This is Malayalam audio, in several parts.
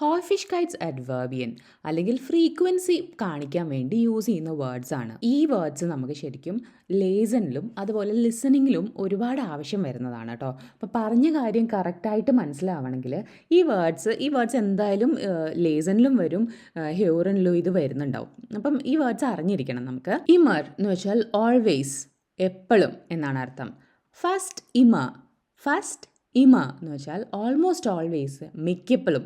ഹോഫിഷ്കൈറ്റ്സ് അഡ്വേർബിയൻ അല്ലെങ്കിൽ ഫ്രീക്വൻസി കാണിക്കാൻ വേണ്ടി യൂസ് ചെയ്യുന്ന വേർഡ്സ് ആണ്. ഈ വേർഡ്സ് നമുക്ക് ശരിക്കും ലേസണിലും അതുപോലെ ലിസണിങ്ങിലും ഒരുപാട് ആവശ്യം വരുന്നതാണ് കേട്ടോ അപ്പോൾ പറഞ്ഞ കാര്യം കറക്റ്റായിട്ട് മനസ്സിലാവണമെങ്കിൽ ഈ വേർഡ്സ് ഈ വേർഡ്സ് എന്തായാലും ലേസണിലും വരും ഹ്യൂറനിലും ഇത് വരുന്നുണ്ടാവും. അപ്പം ഈ വേർഡ്സ് അറിഞ്ഞിരിക്കണം നമുക്ക്. ഇമർ എന്ന് വെച്ചാൽ ഓൾവേസ് എപ്പോഴും എന്നാണ് അർത്ഥം. ഫസ്റ്റ് ഇമ ഫസ്റ്റ് ഇമ എന്ന് വെച്ചാൽ ഓൾമോസ്റ്റ് ഓൾവേസ് മിക്കപ്പോഴും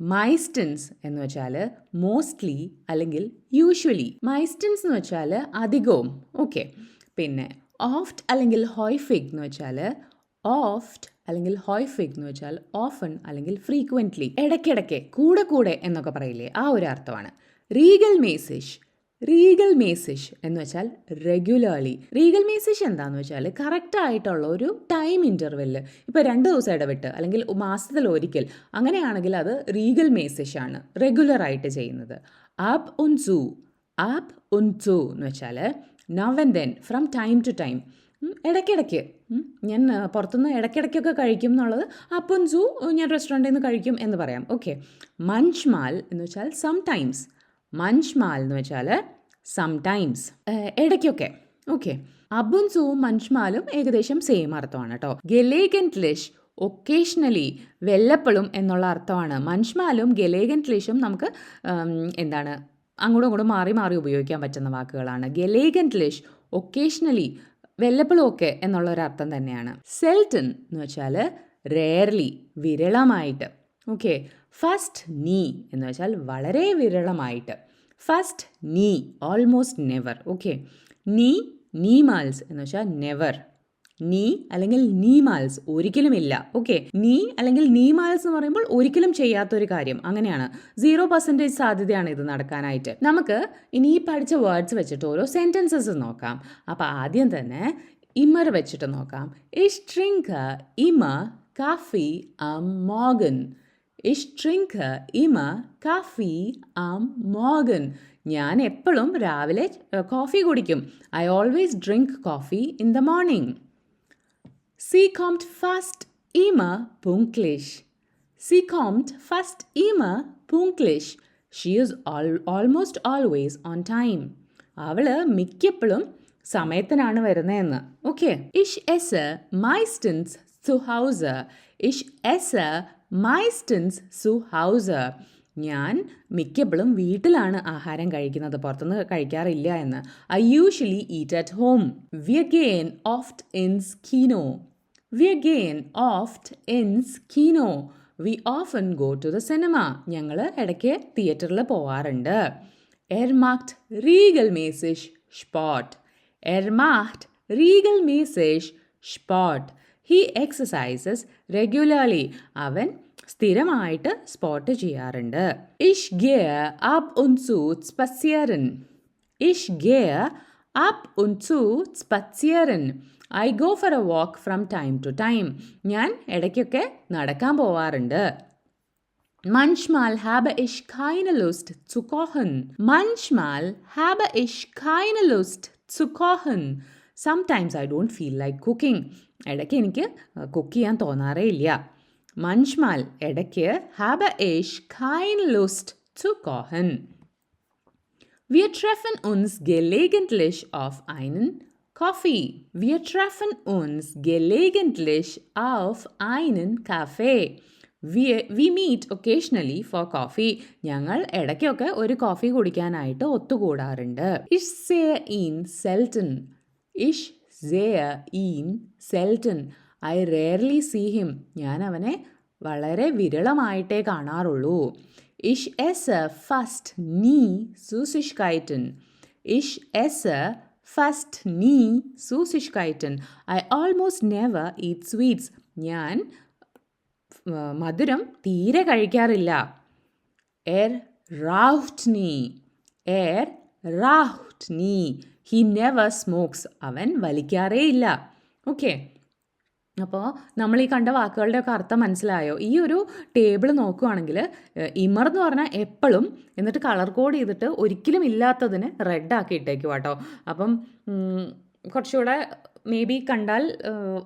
മൈസ്റ്റൻസ് എന്ന് വെച്ചാൽ മോസ്റ്റ്ലി അല്ലെങ്കിൽ യൂഷ്വലി മൈസ്റ്റൻസ് എന്ന് വെച്ചാൽ അധികവും. ഓക്കെ പിന്നെ ഓഫ്റ്റ് അല്ലെങ്കിൽ ഹോയ്ഫിക് എന്ന് വെച്ചാൽ ഓഫ്റ്റ് അല്ലെങ്കിൽ ഹോയ്ഫിക് എന്ന് വെച്ചാൽ ഓഫൺ അല്ലെങ്കിൽ ഫ്രീക്വന്റ്ലി ഇടയ്ക്കിടയ്ക്ക് കൂടെ കൂടെ എന്നൊക്കെ പറയില്ലേ? ആ ഒരു അർത്ഥമാണ്. റീഗൽ മേസിഷ് റീഗൽ മേസിഷ് എന്ന് വെച്ചാൽ റെഗുലർലി റീഗൽ മേസിഷ് എന്താണെന്ന് വെച്ചാൽ കറക്റ്റ് ആയിട്ടുള്ള ഒരു ടൈം ഇന്റർവെല്ല് ഇപ്പോൾ രണ്ട് ദിവസം ഇടവിട്ട് അല്ലെങ്കിൽ മാസത്തിൽ ഒരിക്കൽ അങ്ങനെയാണെങ്കിൽ അത് റീഗൽ മേസിഷ് ആണ് റെഗുലർ ആയിട്ട് ചെയ്യുന്നത്. ആപ്പ് ഉൻ സൂ ആപ്പ് ഉൻ സൂ എന്ന് വെച്ചാൽ now and then from time to time ഇടയ്ക്കിടയ്ക്ക്. ഞാൻ പുറത്തുനിന്ന് ഇടയ്ക്കിടയ്ക്കൊക്കെ കഴിക്കും എന്നുള്ളത് അപ്പം ഞാൻ റെസ്റ്റോറന്റിൽ നിന്ന് കഴിക്കും എന്ന് പറയാം. ഓക്കെ മഞ്ച്മാൽ എന്ന് വെച്ചാൽ സം ടൈംസ് മഞ്ച്മാൽ എന്ന് വെച്ചാൽ സംടൈംസ് ഇടയ്ക്കൊക്കെ. ഓക്കെ അബുൻസുവും മഞ്ച്മാലും ഏകദേശം സെയിം അർത്ഥമാണ് കേട്ടോ. ഗലേഗന്റ്ലിഷ് ഒക്കേഷണലി വെല്ലപ്പളും എന്നുള്ള അർത്ഥമാണ്. മഞ്ച്മാലും ഗലേഗന്റ്ലിഷും നമുക്ക് എന്താണ് അങ്ങോട്ടും അങ്ങോട്ടും മാറി മാറി ഉപയോഗിക്കാൻ പറ്റുന്ന വാക്കുകളാണ്. ഗലേഗന്റ്ലിഷ് ഒക്കേഷണലി വെല്ലപ്പളും ഒക്കെ എന്നുള്ള ഒരു അർത്ഥം തന്നെയാണ്. സെൽട്ടൻ എന്ന് വെച്ചാൽ റെയർലി വിരളമായിട്ട്. ഓക്കെ ഫസ്റ്റ് നീ എന്ന് വെച്ചാൽ വളരെ വിരളമായിട്ട്. ഫസ്റ്റ് നീ ഓൾമോസ്റ്റ് നെവർ ഓക്കെ നീ നീമാൽസ് എന്ന് വെച്ചാൽ നെവർ നീ അല്ലെങ്കിൽ നീമാൽസ് ഒരിക്കലുമില്ല ഓക്കെ നീ അല്ലെങ്കിൽ നീമാൽസ് എന്ന് പറയുമ്പോൾ ഒരിക്കലും ചെയ്യാത്തൊരു കാര്യം. അങ്ങനെയാണ്. സീറോ പെർസെന്റേജ് സാധ്യതയാണ് ഇത് നടക്കാനായിട്ട്. നമുക്ക് ഇനി ഈ പഠിച്ച വേർഡ്സ് വെച്ചിട്ട് ഓരോ സെന്റൻസസ് നോക്കാം. അപ്പോൾ ആദ്യം തന്നെ ഇമർ വെച്ചിട്ട് നോക്കാം. ഇഷ് ട്രിങ്ക് ഇമ കാഫി അ Morgen. Ich trinke immer Kaffee am Morgen. ഞാൻ എപ്പോഴും രാവിലെ കോഫി കുടിക്കും I always drink coffee in the morning kommt fast immer pünktlich. Sie kommt fast immer pünktlich. She is al almost always on time. അവൾ മിക്കപ്പോഴും സമയത്തിനാണ് വരുന്നതെന്ന് ഓക്കെ ഇഷ് എസ് മൈസ്റ്റൻസ് സു ഹൗസ് ഇഷ് എസ് മൈസ്റ്റൻസ് സു ഹൗസ് ഞാൻ മിക്കപ്പോഴും വീട്ടിലാണ് ആഹാരം കഴിക്കുന്നത്. പുറത്തുനിന്ന് കഴിക്കാറില്ല എന്ന്. I usually eat at home V അഗെയിൻ ഓഫ്റ്റ് ഇൻസ് കീനോ വി അഗെയിൻ ഓഫ്റ്റ് ഇൻസ് കീനോ we often go to the cinema ഞങ്ങൾ ഇടയ്ക്ക് തിയേറ്ററിൽ പോവാറുണ്ട്. എർമാക്ട് റീഗൽ മേസേഷ് സ്പോട്ട് എർമാക്ട് റീഗൽ മേസേഷ് Sport. He exercises regularly. അവൻ സ്ഥിരമായിട്ട് സ്പോട്ട് ചെയ്യാറുണ്ട് ഇഷ് ഗെയർ zu spazieren. Ich gehe ab und zu spazieren. I go for a walk from time to time. ഞാൻ ഇടയ്ക്കൊക്കെ നടക്കാൻ പോവാറുണ്ട് Manchmal habe ich keine Lust zu kochen. Manchmal habe ich keine Lust. Sometimes I don't feel like cooking. ഇടയ്ക്ക് എനിക്ക് കുക്ക് ചെയ്യാൻ തോന്നാറേ ഇല്ല മഞ്ച്മാൽ ഇടയ്ക്ക് ഹാബ ഇഷ് കൈൻ ലുസ്റ്റ് zu kochen. Wir treffen uns gelegentlich auf einen Coffee. Wir treffen uns gelegentlich auf einen Kaffee. We, we meet occasionally for coffee. ഞങ്ങൾ ഇടയ്ക്കൊക്കെ ഒരു കോഫി കുടിക്കാനായിട്ട് ഒത്തുകൂടാറുണ്ട് ഇഷ് സേ ഇൻ സെൽട്ടൺ ഇഷ് സേയ ഈൻ സെൽട്ടൺ ഐ റെയർലി സീ ഹിം. ഞാൻ അവനെ വളരെ വിരളമായിട്ടേ കാണാറുള്ളൂ. ഇഷ് എസ് ഫസ്റ്റ് നീ സൂസിഷ്കൈറ്റൻ. ഇഷ് എസ് ഫസ്റ്റ് നീ സൂസിഷ്കൈറ്റൻ. I almost never eat sweets. ഞാൻ മധുരം തീരെ കഴിക്കാറില്ല. എർ റാഫ്റ്റ് നീ എർ റൗഹ്റ്റ് ഹി നെവർ സ്മോക്സ് അവൻ വലിക്കാറേ ഇല്ല ഓക്കെ അപ്പോൾ നമ്മൾ ഈ കണ്ട വാക്കുകളുടെ ഒക്കെ അർത്ഥം മനസ്സിലായോ? ഈ ഒരു ടേബിൾ നോക്കുവാണെങ്കിൽ ഇമർ എന്ന് പറഞ്ഞാൽ എപ്പോഴും എന്നിട്ട് കളർ കോഡ് ചെയ്തിട്ട് ഒരിക്കലും ഇല്ലാത്തതിന് റെഡ് ആക്കി ഇട്ടേക്കും കേട്ടോ. അപ്പം കുറച്ചുകൂടെ മേ ബി കണ്ടാൽ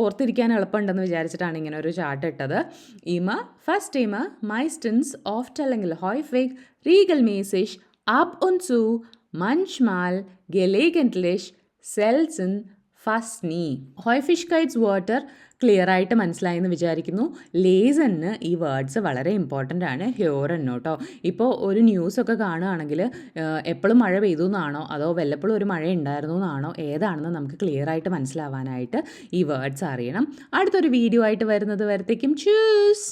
ഓർത്തിരിക്കാൻ എളുപ്പമുണ്ടെന്ന് വിചാരിച്ചിട്ടാണ് ഇങ്ങനെ ഒരു ചാർട്ട് ഇട്ടത്. ഇമ ഫസ്റ്റ് ഇമ മൈ സ്റ്റിൻസ് ഓഫ്റ്റ് അല്ലെങ്കിൽ ഹോയ് ഫേക്ക് റീഗൽ മേസിഷ് അബ് ഉൻ സു gelegentlich selten ഫസ്നി ഹോയ്ഫിഷ് കൈറ്റ്സ് വാട്ടർ ക്ലിയർ ആയിട്ട് മനസ്സിലായി എന്ന് വിചാരിക്കുന്നു. ലേസണിന് ഈ വേർഡ്സ് വളരെ ഇമ്പോർട്ടന്റ് ആണ്. ഹ്യോറൻ കേട്ടോ ഇപ്പോൾ ഒരു ന്യൂസൊക്കെ കാണുകയാണെങ്കിൽ എപ്പോഴും മഴ പെയ്തു എന്നാണോ അതോ വല്ലപ്പോഴും ഒരു മഴ ഉണ്ടായിരുന്നു എന്നാണോ ഏതാണെന്ന് നമുക്ക് ക്ലിയർ ആയിട്ട് മനസ്സിലാവാനായിട്ട് ഈ വേർഡ്സ് അറിയണം. അടുത്തൊരു വീഡിയോ ആയിട്ട് വരുന്നത് വരത്തേക്കും. ചൂസ്